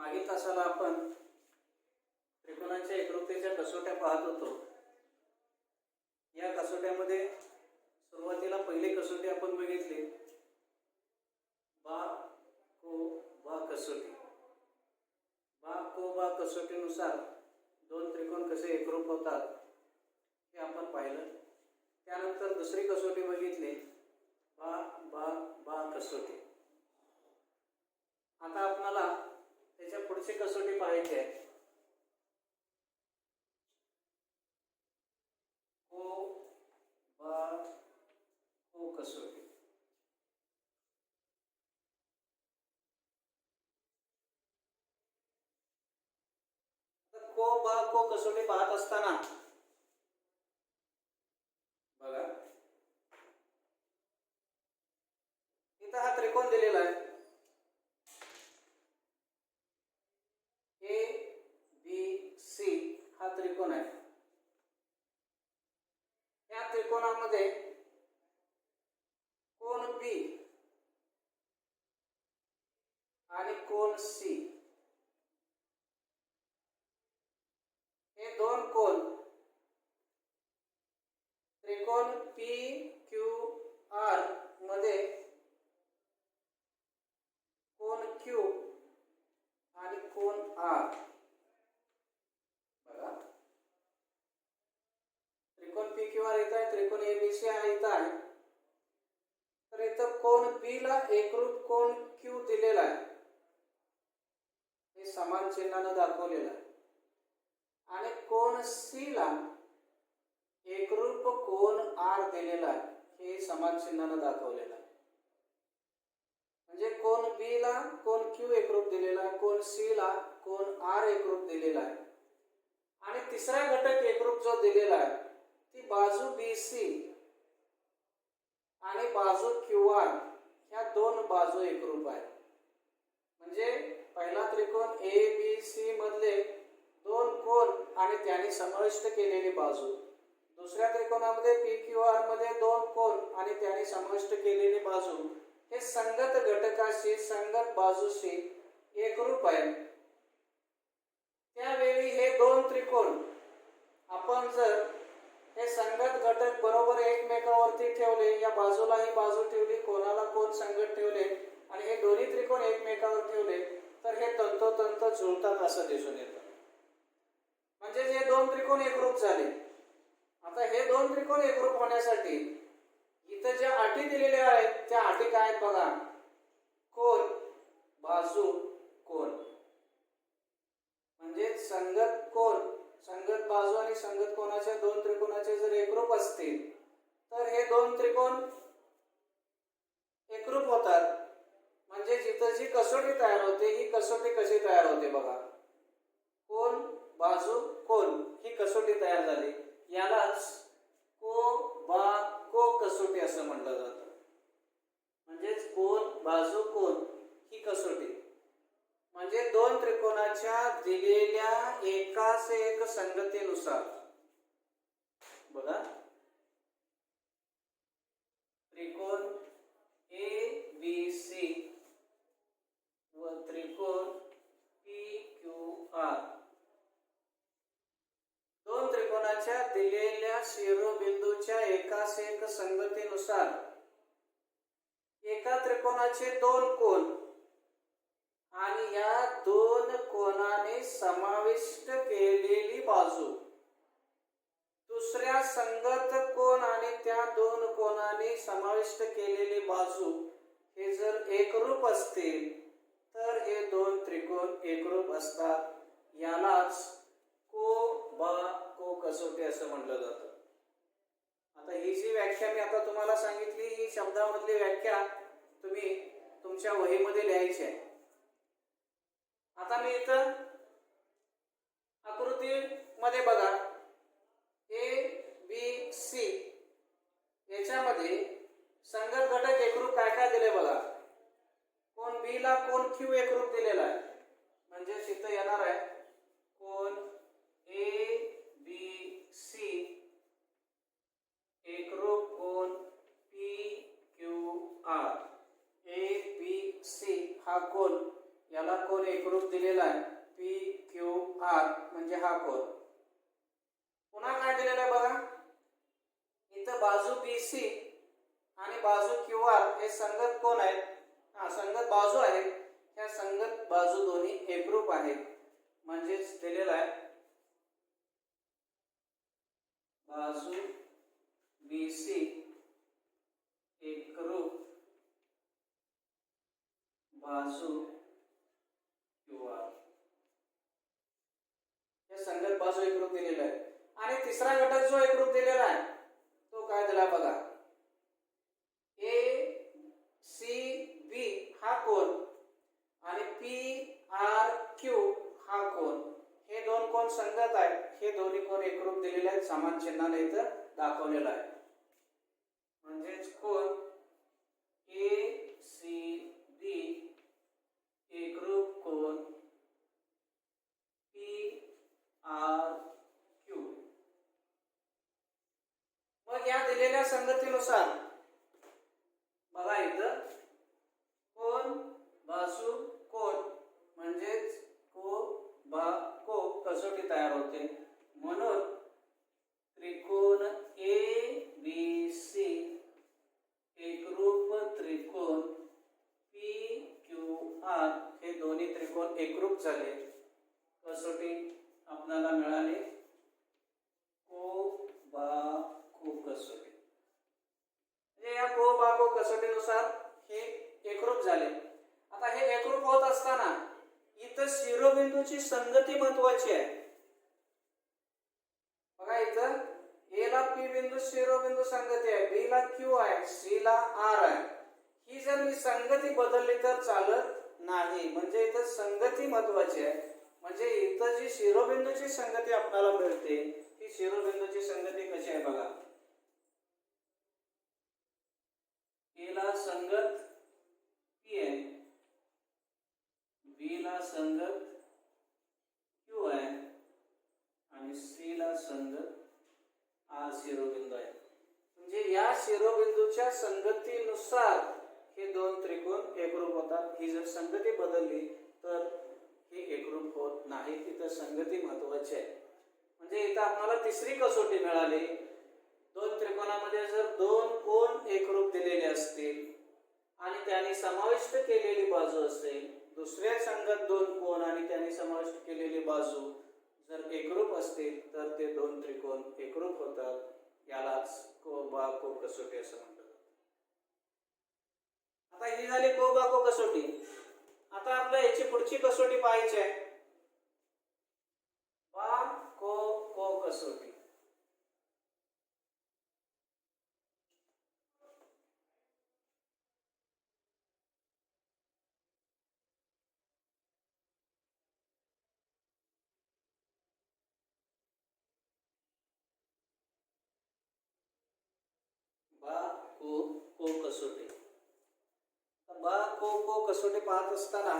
मागील तासाला आपण त्रिकोणांच्या एकरूपतेच्या कसोट्या पाहत होतो. या कसोट्यामध्ये सुरुवातीला पहिली कसोटी आपण बघितली. बा को बा कसोटी. बा को बा कसोटीनुसार दोन त्रिकोण कसे एकरूप होतात हे आपण पाहिलं. त्यानंतर दुसरी कसोटी बघितली. बा बा बा कसोटी. आता आपणाला त्याच्या पुढची कसोटी पाहायची आहे को बा को कसोटी. को को कसोटी पाहत असताना बघा. इथं हा त्रिकोण दिलेला आहे ए बी सी हा त्रिकोण आहे या त्रिकोणामध्ये कोण बी आणि कोण सी. हे दोन कोण त्रिकोण पी क्यू आरमध्ये कोण क्यू आणि कोण आर बघा. त्रिकोण पी क्यू आर इथं आहे त्रिकोण एबीसी येत आहे तर इथं कोण बी ला एकरूप कोण क्यू दिलेला आहे. समान चिन्हानं दाखवलेलं. आहे आणि कोण सी ला एकरूप कोण आर दिलेला आहे हे समान चिन्हानं दाखवलेलं. आहे म्हणजे कोण बी ला कोण क्यू एकरूप दिलेला आहे कोण सी ला कोण आर एकरूप दिलेला. आहे आणि तिसरा घटक एकरूप जो दिलेला आहे ती बाजू बी सी आणि बाजू क्यू आर ह्या दोन बाजू एकरूप आहेत म्हणजे पहिला त्रिकोण ए बी सी मधले दोन कोण आणि त्यांनी समाविष्ट केलेली बाजू. दुसऱ्या त्रिकोणामध्ये पी क्यू आरमध्ये दोन कोण आणि त्याने समाविष्ट केलेली बाजू. हे संगत घटकाशी संगत बाजूशी एकरूप आहे. त्यावेळी हे दोन त्रिकोण आपण जर हे संगत घटक बरोबर एकमेकावरती ठेवले या बाजूला ही बाजू ठेवली कोणाला कोण संगत ठेवले आणि हे दोन्ही त्रिकोण एकमेकावर ठेवले तर हे तंतोतंत जुळतात असं दिसून येतं. म्हणजे हे दोन त्रिकोण एकरूप झाले. आता हे दोन त्रिकोण एकरूप होण्यासाठी इथं ज्या अटी दिलेल्या आहेत त्या अटी काय आहेत बघा. कोण? बाजू कोण? म्हणजे संगत कोण? संगत बाजू आणि संगत कोणाच्या दोन त्रिकोणाचे जर एकरूप असतील तर हे दोन त्रिकोण एकरूप होतात. म्हणजे जिथं जी कसोटी तयार होते ही कसोटी कशी तयार होते बघा. कोण बाजू कोण ही कसोटी तयार झाली. यालाच को बा को कसोटी असं म्हटलं जातं. म्हणजेच कोण बाजू कोण ही कसोटी. म्हणजे दोन त्रिकोणाच्या दिलेल्या एकाच एक संगतीनुसार. बघा त्रिकोण ए बी सी व त्रिकोण पी क्यू आर दोन त्रिकोणाच्या दिलेल्या शिरोबिंदूच्या एकाच एक संगतीनुसार. एका त्रिकोणाचे दोन कोण आणि या दोन कोणाने समाविष्ट केलेली बाजू. दुसऱ्या संगत कोण आणि त्या दोन कोणाने समाविष्ट केलेली बाजू हे जर एकरूप असतील तर हे दोन त्रिकोण एकरूप असतात. यालाच को बा को कसोटी असं म्हटलं जातं. आता ही जी व्याख्या मी आता तुम्हाला सांगितली ही शब्दामधली व्याख्या तुम्ही तुमच्या वहीमध्ये लिहायची आहे. आता मी इथं आकृतीमध्ये बघा ए बी सी याच्यामध्ये संगत घटक एकरूप काय काय दिले बघा कोण बी ला कोण क्यू एकरूप दिलेला आहे म्हणजे तिथं येणार आहे कोण ए बी सी एकरूप कोण P Q R A B C हा कोण याला कोण एकरूप दिलेला आहे पी क्यू आर म्हणजे हा कोण पुन्हा काय दिलेलं आहे बघा इथं बाजू बी सी आणि बाजू क्यू आर हे संगत कोण आहेत हा संगत बाजू आहेत ह्या संगत बाजू दोन्ही एकरूप आहेत म्हणजेच दिलेला आहे बाजू बी सी एकरूप बाजू क्यू आर हे संगत बाजू एकरूप दिलेला आहे. आणि तिसरा घटक जो एकरूप दिलेला आहे तो काय दिला बघा. ए सी बी हा कोण? आणि पी आर क्यू हा कोण? दोन कोण संगत आहेत? हे दोन्ही कोण एकरूप दिलेले आहेत? समान चिन्हाने इथं दाखवलेलं आहे. म्हणजेच कोण? ए सी बी एकरूप कोण? P R Q. मग या दिलेल्या संगतीनुसार बघा इथं कोण? बाजू कोण म्हणजेच को बा को कसोटी तयार होते म्हणून त्रिकोण ए बी सी एकरूप त्रिकोण पी क्यू आर हे दोन्ही त्रिकोण एकरूप झाले कसोटी आपल्याला मिळाली को बा को कसोटी म्हणजे या को बा को कसोटीनुसार हे एकरूप झाले आता हे एकरूप होत असताना इथं शिरोबिंदूची संगती महत्वाची आहे बघा इथं ए ला पी बिंदू शिरोबिंदू संगती आहे बी ला क्यू आहे सी ला आर आहे ही जर मी संगती बदलली तर चालत नाही म्हणजे इथं संगती महत्वाची आहे म्हणजे इथं जी शिरोबिंदूची संगती आपल्याला मिळते ती शिरोबिंदूची संगती कशी आहे बघा? एला संगत पी आहे? बी ला संगत क्यू आहे? आणि सी ला संगत आर शिरोबिंदू आहे. म्हणजे या शिरोबिंदूच्या संगतीनुसार हे दोन त्रिकोण एकरूप होतात. ही जर संगती बदलली तर हे एकरूप होत नाही. तिथं संगती महत्वाची आहे. म्हणजे इथं आपल्याला तिसरी कसोटी मिळाली. दोन त्रिकोणामध्ये जर दोन कोण एकरूप दिलेले असतील आणि त्यांनी समाविष्ट केलेली बाजू असेल दुसऱ्या संघात दोन कोण आणि त्यांनी समाविष्ट केलेली बाजू जर एकरूप असतील तर ते दोन त्रिकोण एकरूप होतात. यालाच को बा को कसोटी असं म्हणतात. आता ही झाली को बा को कसोटी. आता आपल्या याची पुढची कसोटी पाहायची आहे बा को कसोटी बा को को कसोटी. बा को को कसोटी पाहत असताना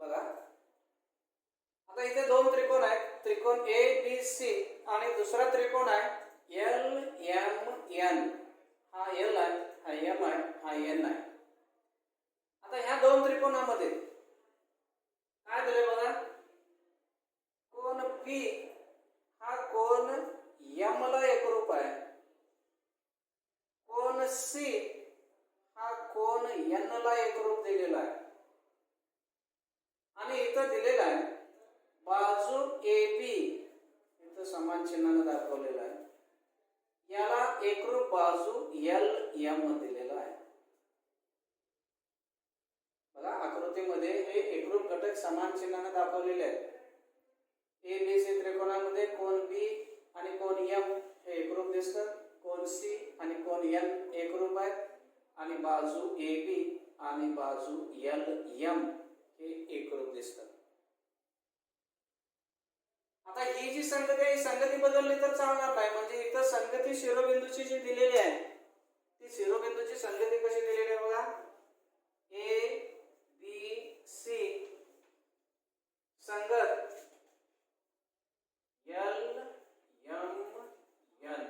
बघा आता इथे दोन त्रिकोण आहेत. त्रिकोण ए बी सी आणि दुसरा त्रिकोण आहे एल एम एन हा एल आहे हा एम आहे हा एन आहे. आता ह्या दोन त्रिकोणामध्ये काय दिले बघा? कोण पी हा कोण एम ला एकरूप आहे. कोण सी हा कोण एन ला एकरूप दिलेला आहे. आणि इथं दिलेला आहे. बाजू ए बी इथं समान चिन्हानं दाखवलेलं आहे. याला एकरूप बाजू एल एम दिलेला आहे. बघा आकृतीमध्ये हे एकरूप घटक समान चिन्हानं दाखवलेले आहेत. ए बी सी त्रिकोणामध्ये कोण बी आणि कोण एम हे एकरूप दिसतात. कोण सी आणि कोण एन एकरूप आहेत. आणि बाजू ए बी आणि बाजू एल एम हे एकरूप दिसतात. आता ही जी संगती आहे संगती बदलली तर चालणार नाही. म्हणजे इथं संगती शिरोबिंदूची जी दिलेली आहे ती शिरोबिंदूची संगती कशी दिलेली आहे बघा? A B C. संगत. L M N.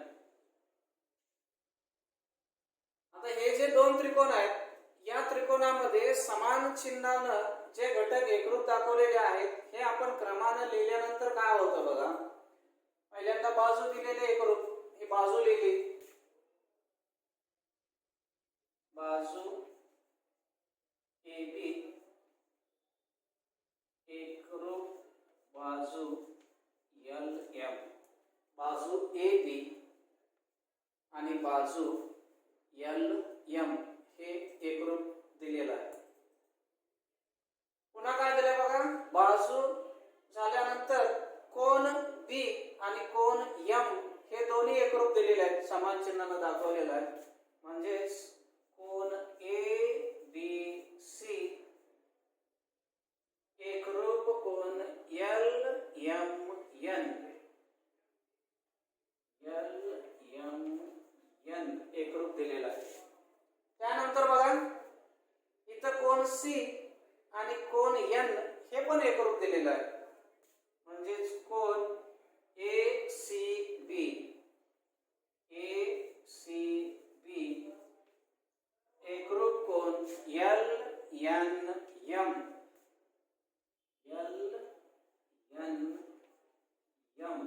आता हे जे दोन त्रिकोण आहेत या त्रिकोणामध्ये समान चिन्हानं जे घटक एकरूप दाखवलेले आहेत हे आपण क्रमानं लिहिल्यानंतर काय होतं बघा? पहिल्यांदा बाजू दिलेले एकरूप. ही बाजू लिहिली. बाजू ए बी एकरूप बाजू एल एम बाजू ए बी आणि बाजू एल एम हे एकरूप दिलेलं आहे. पुन्हा काय दिलंय बघा? बाजू झाल्यानंतर कोण बी आणि कोण एम हे दोन्ही एकरूप दिलेले आहेत. समान चिन्हानं दाखवलेलं आहे. म्हणजेच कोण ए बी सी एकरूप कोण L M N. L M N एकरूप दिलेला आहे. त्यानंतर बघा इथं कोण सी आणि कोण एन हे पण एकरूप दिलेलं आहे. म्हणजेच कोण? A C B. A C B. एकरूप कोण? L N M. L N M.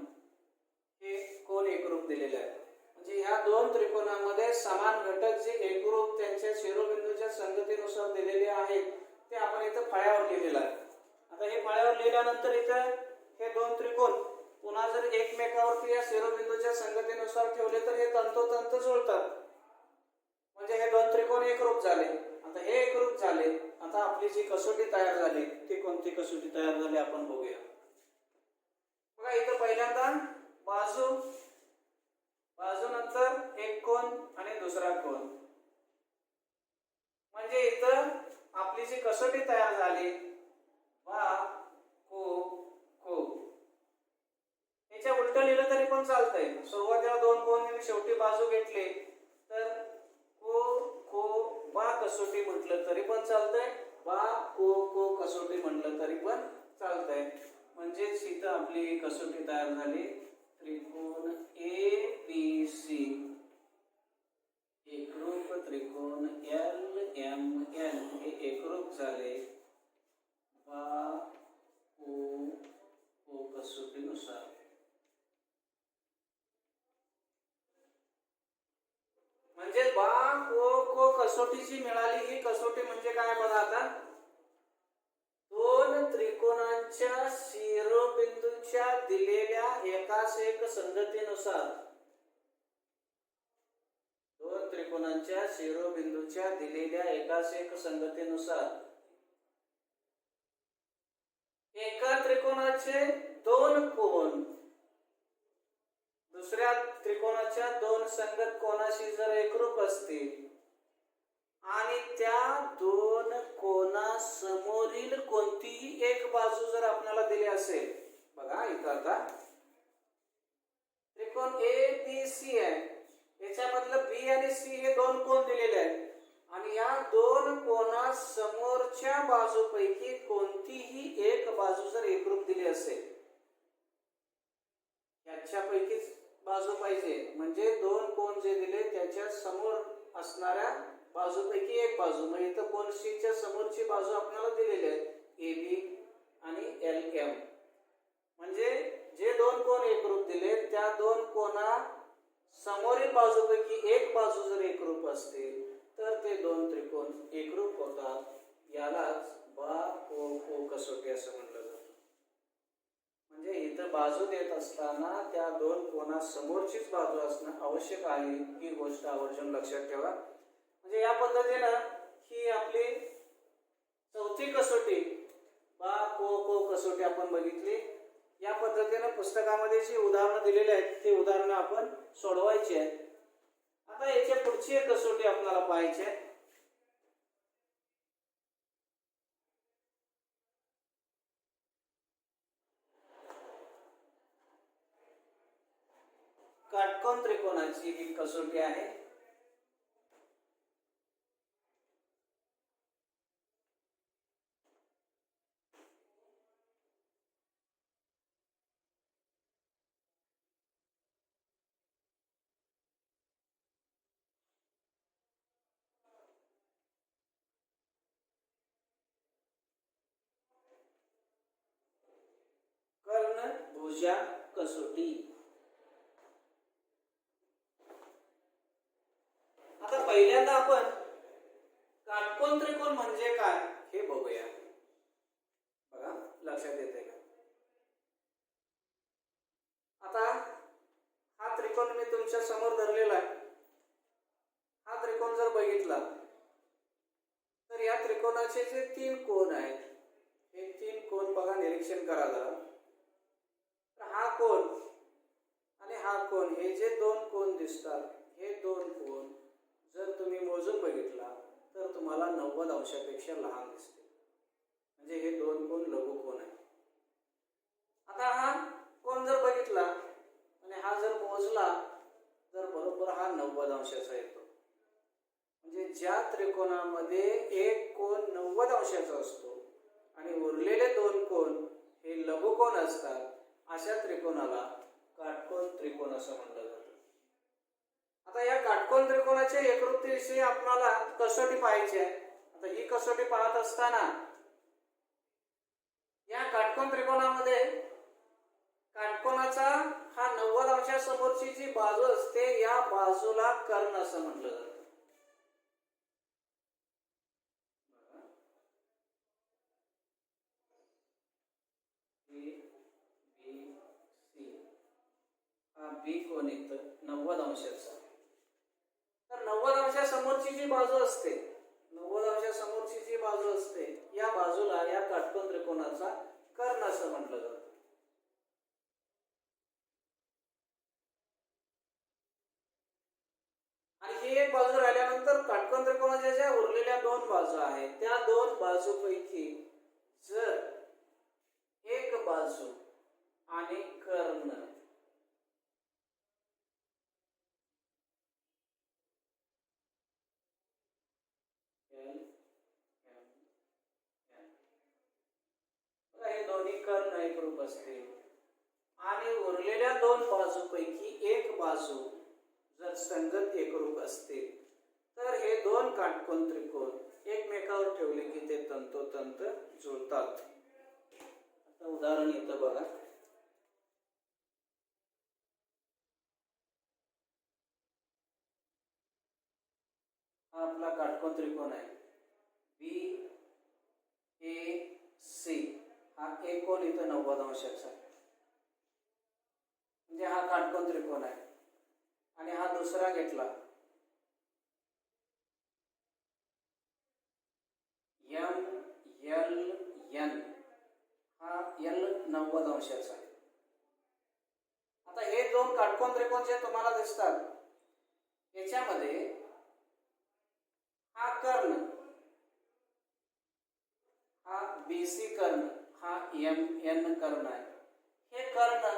हे कोण एकरूप दिलेलं आहे? म्हणजे ह्या दोन त्रिकोणामध्ये समान घटक जे एकरूप त्यांच्या शिरोबिंदूच्या संगतीनुसार दिलेले आहेत ते आपण इथं फळ्यावर लिहिलेलं आहे. आता हे फळ्यावर लिहिल्यानंतर इथं हे दोन त्रिकोण पुन्हा जर एकमेकावरती या शिरोबिंदूच्या संगतीनुसार ठेवले तर हे तंतोतंत जुळतात. म्हणजे हे दोन त्रिकोण एकरूप झाले. आता हे एकरूप झाले. आता आपली जी कसोटी तयार झाली ती कोणती कसोटी तयार झाली आपण बघूया. बघा इथं पहिल्यांदा बाजू बाजूनंतर एक कोण आणि दुसरा कोण. म्हणजे इथं आपली जी कसोटी तयार झाली वा को को याच्या उलट लिहिलं तरी पण चालतंय. सुरुवातीला दोन कोण आणि शेवटी बाजू घेतले तर को को बा कसोटी म्हटलं तरी पण चालतंय. बा को को कसोटी म्हटलं तरी पण चालतंय. म्हणजेच इथं आपली कसोटी तयार झाली. त्रिकोण ए बी सी एकरूप त्रिकोण एल एम एन हे एकरूप झाले. बा ओ ओ कसोटीनुसार. म्हणजे बा को को कसोटीची मिळाली. ही कसोटी म्हणजे काय बघा आता. दोन त्रिकोणांच्या शिरोबिंदूच्या दिलेल्या एकास एक संगतीनुसार दोन त्रिकोणांच्या शिरोबिंदूच्या दिलेल्या एकाच एक संगतीनुसार एका त्रिकोणाचे दोन कोण दुसऱ्या त्रिकोणाच्या दोन संगत कोणाशी जर एकरूप असतील आणि त्या दोन कोणासमोरील कोणतीही एक बाजू जर आपल्याला दिली असेल बघा इथं आता. त्रिकोण ए बी सी आहे. याच्यामधलं बी आणि सी हे दोन कोण दिलेले आहेत? आणि या दोन कोणा समोरच्या बाजूपैकी कोणतीही एक बाजू जर एकरूप दिली असेल याच्यापैकीच बाजू पाहिजे. म्हणजे दोन कोण जे दिले त्याच्यासमोर असणाऱ्या बाजूपैकी एक बाजू. म्हणजे इथं कोण सीच्या समोरची बाजू आपल्याला दिलेली आहे ए बी आणि एल एम म्हणजे जे दोन कोण एकरूप दिले त्या दोन कोणा समोरील बाजूपैकी एक बाजू जर एकरूप असतील तर ते दोन त्रिकोण एकरूप होतात. यालाच बा को को कसोटी असं म्हटलं जातं. म्हणजे इथं बाजू देत असताना त्या दोन कोणा समोरचीच बाजू असणं आवश्यक आहे ही गोष्ट आवर्जून लक्षात ठेवा. म्हणजे या पद्धतीनं ही आपली चौथी कसोटी बा को को कसोटी आपण बघितली. या पद्धतीनं पुस्तकामध्ये जी उदाहरणं दिलेली आहेत ती उदाहरणं आपण सोडवायचे. आहेत आता याच्या पुढची एक कसोटी आपल्याला पाहायची. आहे काटकोन त्रिकोणाची ही कसोटी आहे. भुजा कसोटी. आता पहिल्यांदा आपण काटकोन त्रिकोण म्हणजे काय हे बघूया. बघा लक्षात येते का? आता हा त्रिकोण मी तुमच्यासमोर धरलेला आहे. हा त्रिकोण जर बघितला तर या त्रिकोणाचे जे तीन कोण आहेत हे तीन कोण बघा निरीक्षण करा जरा हा कोण? आणि हा कोण? हे जे दोन कोण दिसतात हे दोन कोण जर तुम्ही मोजून बघितला तर तुम्हाला नव्वद अंशापेक्षा लहान दिसते म्हणजे हे दोन कोण लघु कोण आहे? आता हा कोण जर बघितला आणि हा जर मोजला तर बरोबर हा नव्वद अंशाचा येतो. म्हणजे ज्या त्रिकोणामध्ये एक कोण नव्वद अंशाचा असतो आणि उरलेले दोन कोण हे लघुकोण असतात अशा त्रिकोणाला काटकोन त्रिकोण असं म्हटलं जातं. आता या काटकोन त्रिकोणाच्या एकरूपतेविषयी आपणाला कसोटी पाहायची आहे. आता ही कसोटी पाहत असताना या काटकोन त्रिकोणामध्ये काटकोणाचा हा नव्वद अंशासमोरची जी बाजू असते या बाजूला कर्ण असं म्हटलं जातं. डी बी येतं नव्वद अंशाचा. तर नव्वद अंशासमोरची जी बाजू असते नव्वद अंशासमोरची जी बाजू असते या बाजूला या काटकोन त्रिकोणाचा कर्ण असं म्हटलं जातं. आणि ही एक बाजू राहिल्यानंतर काटकोन त्रिकोणाच्या ज्या उरलेल्या दोन बाजू आहेत त्या दोन बाजूपैकी जर एक बाजू आणि कर्ण L, M, N. बघा, हे एक रूप एकरूप आणि उरलेल्या दोन बाजूपैकी एक बाजू जर संगत एकरूप असते तर हे दोन काटकोन त्रिकोण एकमेकावर ठेवले की ते तंतोतंत जुळतात. आता उदाहरण येतं बघा. हा आपला काटकोन त्रिकोण आहे. बी ए सी हा एकोण इथं नव्वद अंशाचा आहे. म्हणजे हा काटकोन त्रिकोण आहे. आणि हा दुसरा घेतला. एम एल एन हा एल नव्वद अंशाचा आहे आता हे दोन काटकोन त्रिकोण जे तुम्हाला दिसतात याच्यामध्ये हा कर्ण हा बीसी कर्ण हा एम एन कर्ण आहे. हे कर्ण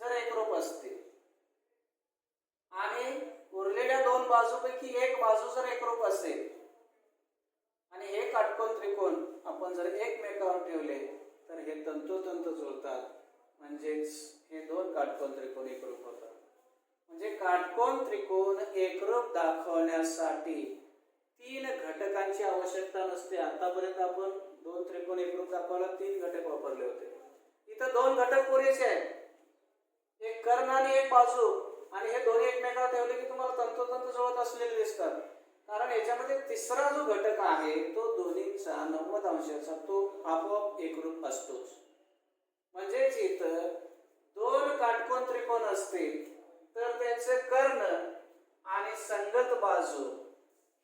जर एकरूप असते आणि उरलेल्या दोन बाजूपैकी एक बाजू जर एकरूप असेल आणि हे काटकोन त्रिकोण आपण जर एकमेकावर ठेवले तर हे तंतोतंत जुळतात. म्हणजेच हे दोन काटकोन त्रिकोण एकरूप होतात. म्हणजे काटकोन त्रिकोण एकरूप दाखवण्यासाठी तीन घटकांची आवश्यकता नसते. आतापर्यंत आपण दोन त्रिकोण एकरूप दाखवायला तीन घटक वापरले होते. इथं दोन घटक पुरेसे आहेत. एक कर्ण आणि एक बाजू. आणि हे दोन्ही एकमेकाला ठेवले की तुम्हाला तंतोतंत जुळत असलेले दिसतात. कारण याच्यामध्ये तिसरा जो घटक आहे तो दोन्हीचा नव्वद अंशाचा तो आपोआप एकरूप असतोच. म्हणजेच इथं दोन काटकोन त्रिकोण असतील तर त्यांचे कर्ण आणि संगत बाजू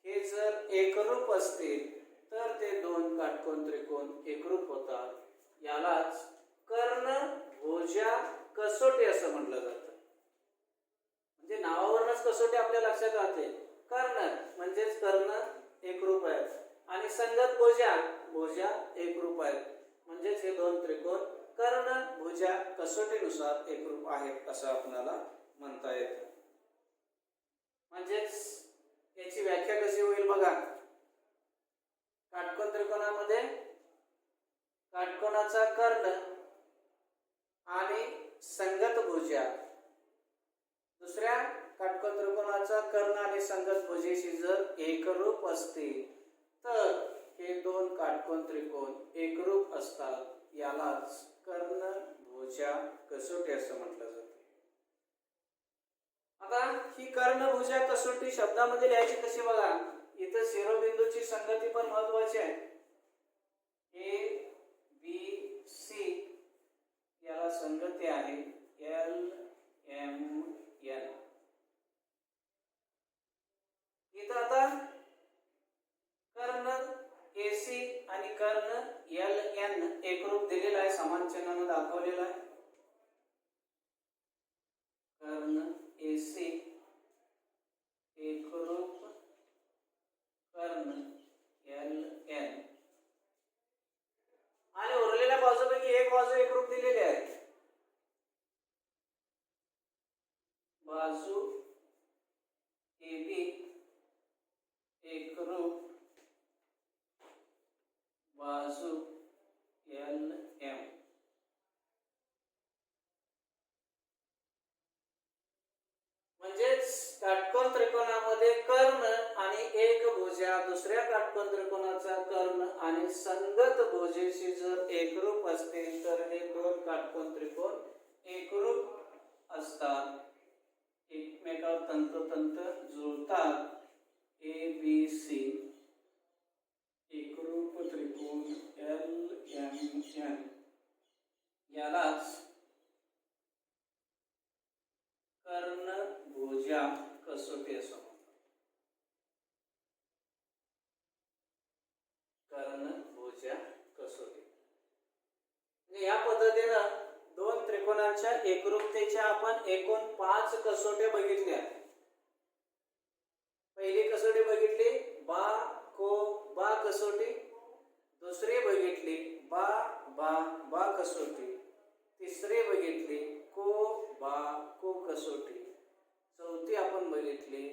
हे जर एकरूप असतील तर ते दोन काटकोन त्रिकोण एकरूप होतात. यालाच कर्ण भोजा कसोटी असं म्हटलं जातं. म्हणजे नावावरूनच कसोटी आपल्या लक्षात राहते. कर्ण म्हणजेच कर्ण एकरूप आहेत. आणि संगत भोजा भोजा एकरूप आहेत. म्हणजेच हे दोन त्रिकोण कर्ण भुजा कसोटीनुसार एकरूप आहेत असं आपल्याला म्हणता येतं. म्हणजेच याची व्याख्या कशी होईल बघा. काटकोन त्रिकोणामध्ये काटकोणाचा कर्ण आणि संगत भुजा. दुसऱ्या काटकोन त्रिकोणाचा कर्ण आणि संगत भुजेशी जर एकरूप असतील तर हे दोन काटकोन त्रिकोण एकरूप असतात. यालाच कर्ण भुजा कसोटी असं म्हटलं जातं. आता ही कर्णभुजा कसोटी शब्दामध्ये लिहायची कशी बघा. इथं शिरोबिंदूची संगती पण महत्वाची आहे. ए बी सी याला संगती आहे. L M N. इथं आता कर्ण ए सी आणि कर्ण एल एन एकरूप दिलेला आहे. समान चिन्हानं दाखवलेला आहे. कर्ण ए सी एकरूप कर्ण एल एन. आणि उरलेल्या बाजूपैकी एक बाजू एकरूप दिलेली आहे. बाजू ए बी एकरूप. बाजू एल एम. म्हणजेच काटकोन त्रिकोणामध्ये कर्ण आणि एक भोज्या दुसऱ्या काटकोन त्रिकोणाचा कर्ण आणि संगत भोजेशी जर एकरूप असतील तर हे दोन काटकोन त्रिकोण एकरूप असतात. एकमेकावर तंतोतंत जुळतात. ए बी सी एकरूप त्रिकोण एल एम एन यालाच कर्ण भुजा कसोटी असो म्हणतात कर्ण भुजा कसोटी. म्हणजे या पद्धतीनं दोन त्रिकोणांच्या एकरूपतेच्या आपण एकूण पाच कसोट्या बघितल्या पहिली कसोटी बघितली बा को बा कसोटी. दुसरी बघितली बा बा बा कसोटी. तिसरी बघितली को बा को कसोटी. चौथी आपण बघितली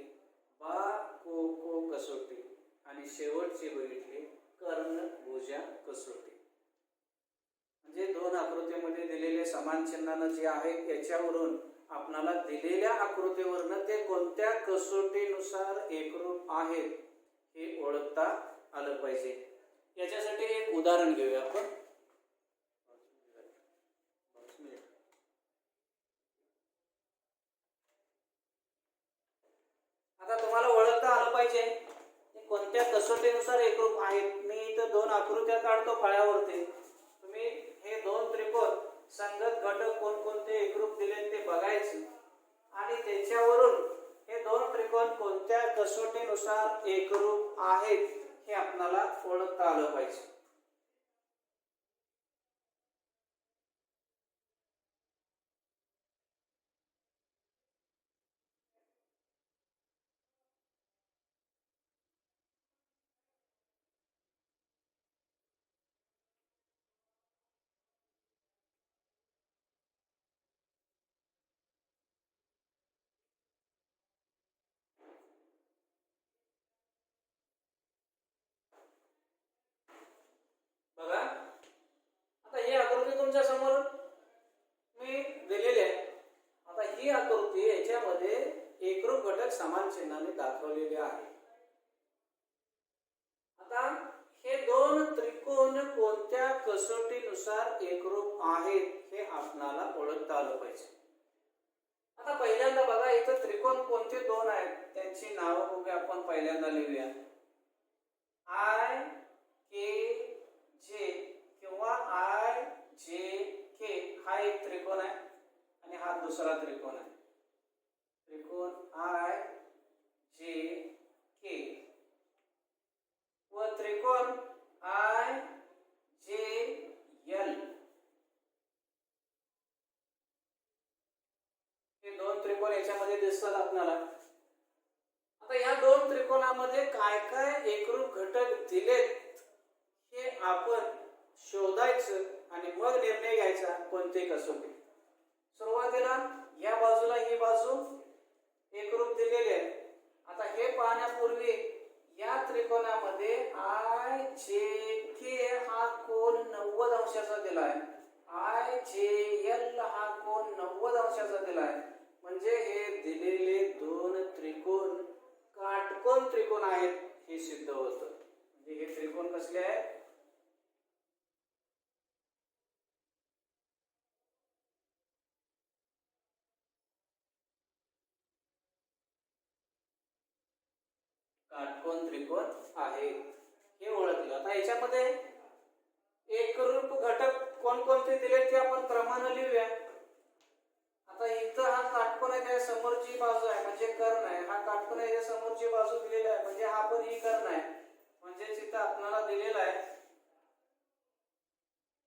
बा को को कसोटी. आणि शेवटची बघितली कर्ण भुजा कसोटी. म्हणजे दोन आकृतीमध्ये दिलेले समान चिन्हानं जे आहे याच्यावरून आपणाला दिलेल्या आकृतीवरनं ते कोणत्या कसोटीनुसार एकरूप आहेत हे ओळखता आलं पाहिजे. याच्यासाठी एक उदाहरण घेऊया आपण. आता तुम्हाला ओळखता आलं पाहिजे. कोणत्या कसोटीनुसार एकरूप आहेत? मी इथं दोन आकृत्या काढतो फळ्यावरती. तुम्ही हे दोन त्रिकोण संगत घटक कोणकोणते एकरूप दिले ते बघायचे. आणि त्याच्यावरून हे दोन त्रिकोण कोणत्या कसोटीनुसार एकरूप आहेत हे आपणाला ओळखता आलं पाहिजे बघा आता ही आकृती तुमच्यासमोर मी दिलेली आहे. आता ही आकृती याच्यामध्ये एकरूप घटक समान चिन्हाने दाखवलेले आहे. आता हे दोन त्रिकोण कोणत्या कसोटीनुसार एकरूप आहेत हे आपणाला ओळखता आलं पाहिजे. आता पहिल्यांदा बघा इथं त्रिकोण कोणते दोन आहेत? त्यांची नावं बघूया आपण पहिल्यांदा लिहूया? आय के जे के हा एक त्रिकोण आहे आणि हा दुसरा त्रिकोण आहे. त्रिकोण आय जे के. व त्रिकोण आय जे एल. हे दोन त्रिकोण याच्यामध्ये दिसतात आपल्याला. आता या दोन त्रिकोणामध्ये काय काय एकरूप घटक दिलेत हे आपण शोधायचं. आणि मग निर्णय घ्यायचा कोणते कसोटी. सुरुवातीला या बाजूला ही बाजू एकरूप दिलेली आहे. आता हे पाहण्यापूर्वी या त्रिकोणामध्ये आय जे के हा कोण नव्वद अंशाचा दिला आहे. आय जे एल हा कोण नव्वद अंशाचा दिला आहे. म्हणजे हे दिलेले दोन त्रिकोण काटकोन त्रिकोण आहेत हे सिद्ध होतं. म्हणजे हे त्रिकोण कसले आहेत? काटकोन त्रिकोण आहे. हे ओळखलं आता याच्यामध्ये एकरूप घटक कोणकोणते दिले ते आपण क्रमानं लिहूया. आता इथं हा काटकोन आहे त्या समोरची बाजू आहे. म्हणजे कर्ण आहे. हा काटकोन आहे समोरची बाजू दिलेली आहे. म्हणजे हा पण ही कर्ण आहे. म्हणजे तिथं आपल्याला दिलेला आहे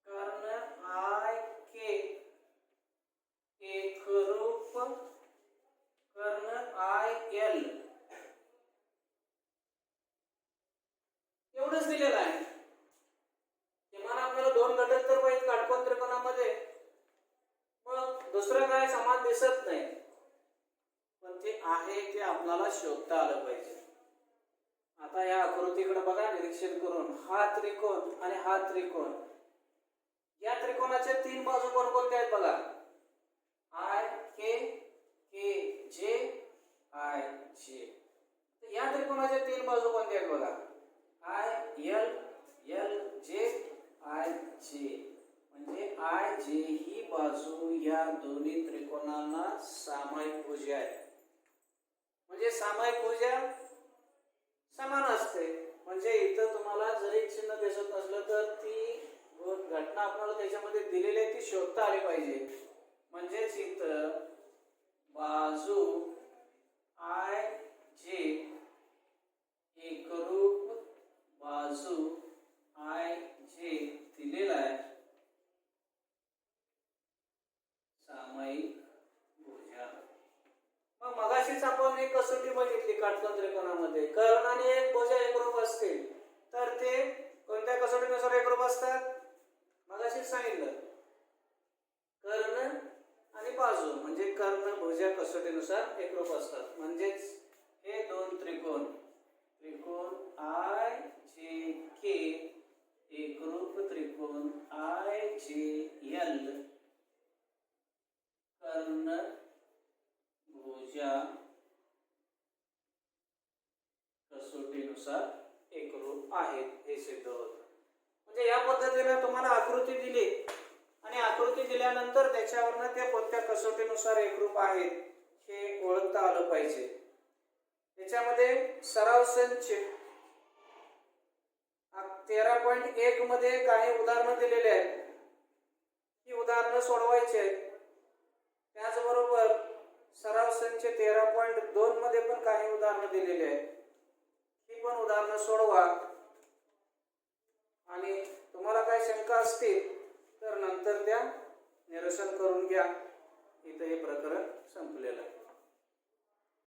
कर्ण आय के एकरूप कर्ण आय एल एवढंच दिलेलं आहे किमान आपल्याला दोन घटक तर पाहिजे काटकोन त्रिकोणामध्ये मग दुसरं काय समान दिसत नाही पण ते आहे ते आपल्याला शोधता आलं पाहिजे आता या आकृतीकडे बघा निरीक्षण करून हा त्रिकोण आणि हा त्रिकोण या त्रिकोणाच्या तीन बाजू कोणकोणत्या आहेत बघा आय के के जे आय जे या त्रिकोणाच्या तीन बाजू कोणत्या आहेत बघा I L L J I J म्हणजे आय जे ही बाजू या दोन्ही त्रिकोणांना सामायिक पूजा आहे. म्हणजे सामायिक पूजा समान असते. म्हणजे इथं तुम्हाला जरी चिन्ह दिसत असलं तर ती घटना आपल्याला त्याच्यामध्ये दिलेली आहे ती शोधता आली पाहिजे. म्हणजेच इथं बाजू आय जे एकरूप बाजू आय जे दिलेला आहे. सामायिक मग मगाशीच आपण एक कसोटी बघितली काटकोन त्रिकोणामध्ये कर्ण आणि एक भुजा एकरूप असतील तर ते कोणत्या कसोटीनुसार एकरूप असतात? मगाशीच सांगितलं. कर्ण आणि बाजू म्हणजे कर्ण भुजा कसोटीनुसार एकरूप असतात. म्हणजेच हे दोन त्रिकोण. त्रिकोण आय जे के एकरूप त्रिकोण आय जे एल कर्ण या कसोटीनुसार एकरूप आहेत हे सिद्ध होत. म्हणजे या पद्धतीने तुम्हाला आकृती दिली आणि आकृती दिल्यानंतर त्याच्यावरनं ते कोणत्या कसोटीनुसार एकरूप आहेत हे ओळखता आलं पाहिजे. त्याच्यामध्ये सराव संच तेरा पॉईंट एक मध्ये काही उदाहरणं दिलेली आहेत. ही उदाहरणं सोडवायची आहेत. त्याचबरोबर सराव संच तेरा पॉईंट दोन मध्ये पण काही उदाहरणं दिलेली आहेत. ही पण उदाहरणं सोडवा. आणि तुम्हाला काय शंका असतील तर नंतर त्या निरसन करून घ्या. इथं हे प्रकरण संपलेलं आहे.